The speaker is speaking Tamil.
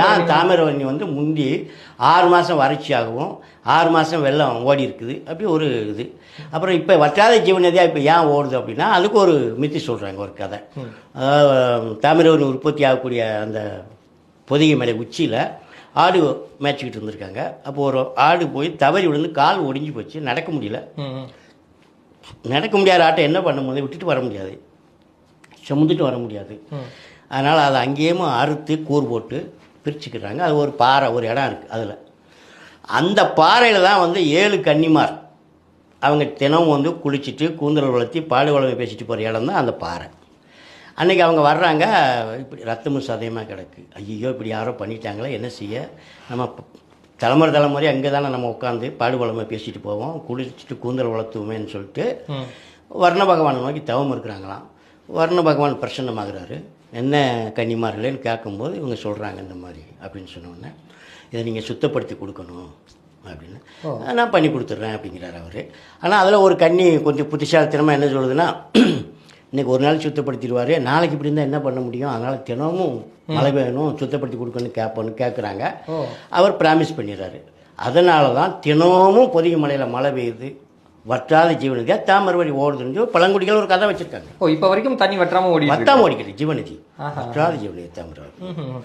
ஏன் தாமிரவரணி வந்து முந்தி ஆறு மாதம் வறட்சியாகவும் ஆறு மாதம் வெள்ளம் ஓடி இருக்குது. அப்படி ஒரு இது. அப்புறம் இப்போ வற்றாத ஜீவநதியாக இப்போ ஏன் ஓடுது அப்படின்னா அதுக்கு ஒரு மித்தி சொல்கிறாங்க ஒரு கதை. தாமிரவரணி உற்பத்தி ஆகக்கூடிய அந்த பொதிகை மலை உச்சியில் ஆடு மேய்ச்சிக்கிட்டு இருந்திருக்காங்க. அப்போ ஒரு ஆடு போய் தவறி விழுந்து கால் ஒடிஞ்சு போச்சு நடக்க முடியல. நடக்க முடியாத ஆட்டை என்ன பண்ணும்போது விட்டுட்டு வர முடியாது. சுமந்துட்டு வர முடியாது. அதனால் அதை அங்கேயும் அறுத்து கூர் போட்டு பிரிச்சுக்கிறாங்க. அது ஒரு பாறை ஒரு இடம் இருக்குது அதில். அந்த பாறையில் தான் வந்து ஏழு கன்னிமார். அவங்க தினமும் வந்து குளிச்சுட்டு கூந்தல் வளர்த்தி பாடு வளமை பேசிட்டு போகிற இடம் தான் அந்த பாறை. அன்றைக்கி அவங்க வர்றாங்க இப்படி ரத்தமும் சதயமாக கிடக்கு. ஐயோ இப்படி யாரோ பண்ணிட்டாங்களே என்ன செய்ய? நம்ம தலைமுறை தலைமுறை அங்கே தானே நம்ம உட்காந்து பாடு வளமை பேசிட்டு போவோம். குளிச்சுட்டு கூந்தல் வளர்த்துவோமேன்னு சொல்லிட்டு. வர்ண பகவானை நோக்கி தவம் இருக்கிறாங்களாம். வர்ண பகவான் பிரசன்னமாகிறாரு. என்ன கன்னிமார்களேன்னு கேட்கும்போது இவங்க சொல்கிறாங்க இந்த மாதிரி அப்படின்னு சொன்ன உடனே இதை நீங்கள் சுத்தப்படுத்தி கொடுக்கணும் அப்படின்னு. நான் பண்ணி கொடுத்துட்றேன் அப்படிங்கிறார் அவர். ஆனால் அதில் ஒரு கன்னி கொஞ்சம் புத்திசாலித்தனமாக என்ன சொல்லுதுன்னா இன்னைக்கு ஒரு நாள் சுத்தப்படுத்திடுவார் நாளைக்கு இப்படி இருந்தால் என்ன பண்ண முடியும்? அதனால் தினமும் மழை வேணும் சுத்தப்படுத்தி கொடுக்கணும்னு கேட்போன்னு கேட்குறாங்க. அவர் ப்ராமிஸ் பண்ணிடுறாரு. அதனால தான் தினமும் பொதிகை மலையில் மழை பெய்யுது. வற்றாத ஜீவனதியாக தாமரவழி ஓடுதுன்னு சொல்லி பழங்குடிகள் ஒரு கதை வச்சுருக்காங்க. ஓ இப்போ வரைக்கும் தண்ணி வற்றாம ஓடி வட்டாம ஓடிக்கிறது ஜீவனதி ஆஹா. வற்றாத தாமரவழி ம்